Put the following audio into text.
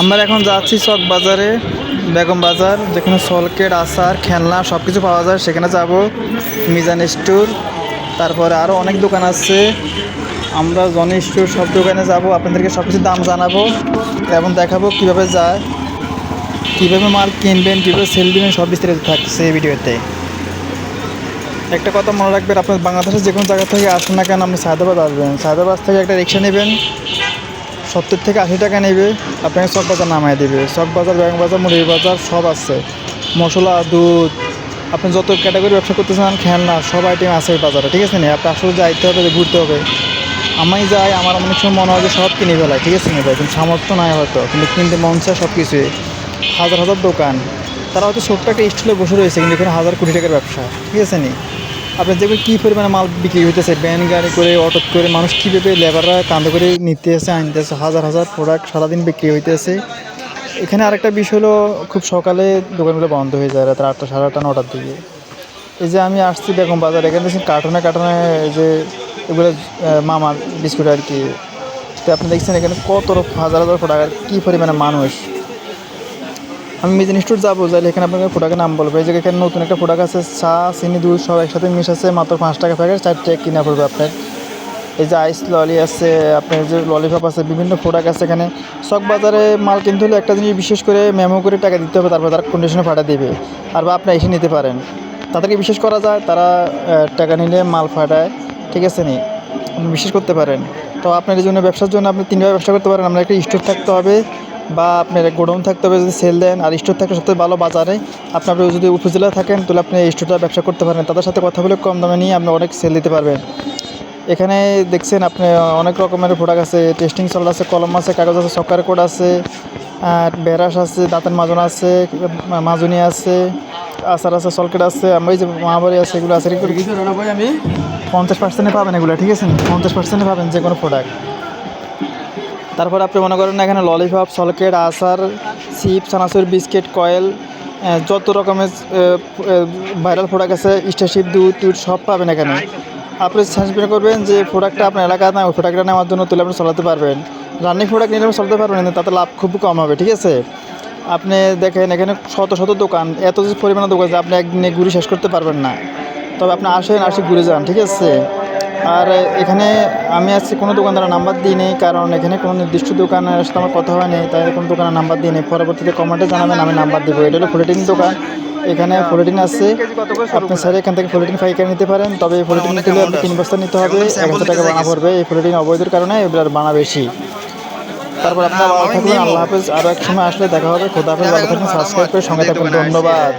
আমরা এখন যাচ্ছি চক বাজারে, বেগম বাজার, যেখানে সলকেট, আচার, খেলনা সব কিছু পাওয়া যায়। সেখানে যাব, মিজান স্টোর, তারপরে আরও অনেক দোকান আছে। আমরা জনি স্টোর সব দোকানে যাব, আপনাদেরকে সব কিছু দাম জানাব এবং দেখাবো কীভাবে যায়, কীভাবে মাল কিনবেন, কীভাবে সেল দিবেন, সব বিস্তারিত থাকছে এই ভিডিওতে। একটা কথা মনে রাখবেন, আপনার বাংলাদেশের যে কোনো জায়গা থেকে আসুন না কেন, আপনি সায়দাবাদ আসবেন। সায়দাবাদ থেকে একটা রিক্সা নেবেন সত্তর থেকে আশি টাকা নেবে, আপনাকে চক বাজার নামায় দেবে। চক বাজার ব্যাঙ্ক বাজার মুড়ির বাজার, সব আছে। মশলা, দুধ, আপনি যত ক্যাটাগরি ব্যবসা করতে চান খেলনা সব আইটেম আছে বাজারে, ঠিক আছে নি? আপনি আসলে যাইতে হবে ঘুরতে হবে। আমি যাই, আমার অনেক সময় মনে হয় যে সব কিনে ফেলায় ঠিক আছে নি ভাই? কিন্তু সামর্থ্য নাই হয়তো, কিন্তু কিনতে মন চায় সব কিছুই হাজার হাজার দোকান। তারা হয়তো ছোট্ট একটা স্টলে বসে রয়েছে, কিন্তু এখানে হাজার কোটি টাকার ব্যবসা, ঠিক আছে নি? আপনার যেগুলো কী পরিমাণে মাল বিক্রি হইতেছে? ব্যান গাড়ি করে, অটো করে মানুষ কীভাবে লেবাররা কান্দে করে নিতে আসে আনতেছে? হাজার হাজার প্রোডাক্ট সারাদিন বিক্রি হইতেছে। এখানে আরেকটা বিষয় হলো, খুব সকালে দোকানগুলো বন্ধ হয়ে যায় রাত আটটা, সাড়ে আটটা, নটার দিকে। এই যে আমি আসছি বেগম বাজার, এখানে দেখছি কার্টুনে কার্টুনে যে এগুলো মামা বিস্কুট আর কি। তো আপনি দেখছেন এখানে কত হাজার হাজার প্রোডাক্ট কী পরিমাণে মানুষ আমি মিজান স্টোর যাব, যাইলে এখানে আপনাকে প্রোডাক্টের নাম বলব। এই যে এখানে নতুন একটা প্রোডাক্ট আছে, চা, চিনি, দুধ সব একসাথে মিশ আছে মাত্র পাঁচ টাকা প্যাকেট চারটে কিনা পড়বে আপনার। এই যে আইস ললি আছে, আপনার যে ললিপপ আছে, বিভিন্ন প্রোডাক্ট আছে এখানে। শখ বাজারে মাল কিনতে হলে একটা জিনিস বিশেষ করে মেমো করে টাকা দিতে হবে, তারপর তারা কন্ডিশনে ফাটা দেবে। আর বা আপনি এসে নিতে পারেন। তাদেরকে বিশেষ করা যায়, তারা টাকা নিলে মাল ফাটায়, ঠিক আছে নি? আপনি বিশেষ করতে পারেন। তো আপনার এই জন্য, ব্যবসার জন্য আপনি তিনভাবে ব্যবসা করতে পারেন। আপনার একটা স্টোর থাকতে হবে বা আপনার গোডাউন থাকতে হবে যদি সেল দেন আর স্টোর থাকলে সবথেকে ভালো বাজারে। আপনি আপনি যদি উপজেলায় থাকেন তাহলে আপনি স্টোরটা ব্যবসা করতে পারেন তাদের সাথে কথা বলে কম দামে নিয়ে আপনি অনেক সেল দিতে পারবেন। এখানে দেখছেন আপনি অনেক রকমের প্রোডাক্ট আছে। টেস্টিং সল্ট আছে কলম আছে কাগজ আছে সকার কোড আছে আর বেরাস আছে দাঁতের মাজন আছে মাজনি আছে আচার আছে সলকেট আছে আমার এই যে মহাবারি আছে এগুলো আছে। পঞ্চাশ পার্সেন্টে পাবেন এগুলো ঠিক আছে? পঞ্চাশ পার্সেন্টে পাবেন যে কোনো প্রোডাক্ট তারপর আপনি মনে করেন এখানে ললিপপ, সলকেট আসার চিপস চানাচুর বিস্কিট, কয়েল যত রকমের ভাইরাল প্রোডাক্ট আছে স্টারশিপ দুধ টুধ সব পাবেন এখানে। আপনি সার্চ করবেন যে প্রোডাক্টটা আপনার এলাকায় না ওই প্রোডাক্টটা নেওয়ার জন্য তুলে আপনি চলাতে পারবেন। রানিং প্রোডাক্ট নিলে চালাতে পারবেন, কিন্তু তাতে লাভ খুব কম হবে, ঠিক আছে? আপনি দেখেন এখানে শত শত দোকান, এত যে পরিমাণে দোকান আছে, আপনি একদিনে ঘুরে শেষ করতে পারবেন না। তবে আপনি আসেন, আসে ঘুরে যান, ঠিক আছে? আর এখানে আমি আজকে কোনো দোকানদারের নাম্বার দিই নেই কারণ এখানে কোনো নির্দিষ্ট দোকানের সাথে আমার কথা হয়নি তাই কোনো দোকানের নাম্বার দিই নেই পরবর্তীতে কমেন্টে জানাবেন আমি নাম্বার দেবো। এটা হলো ফোরটিন দোকান। এখানে ফোরটিন আছে। আপনি স্যার এখান থেকে ফোরটিন পাইকারি নিতে পারেন তবে এই ফোরটিন নিতে হলে আপনি তিন বস্তা নিতে হবে এক হাজার টাকা বানা পড়বে। এই ফোরটিন অবৈধের কারণে এগুলোর বানা বেশি। তারপর আপনার ভালো থাকবেন আল্লাহ হাফেজ। আরও এক সময় আসলে দেখা হবে। খোদা হাফেজ ভালো থাকবেন সাবস্ক্রাইব করে সঙ্গে থাকুন ধন্যবাদ।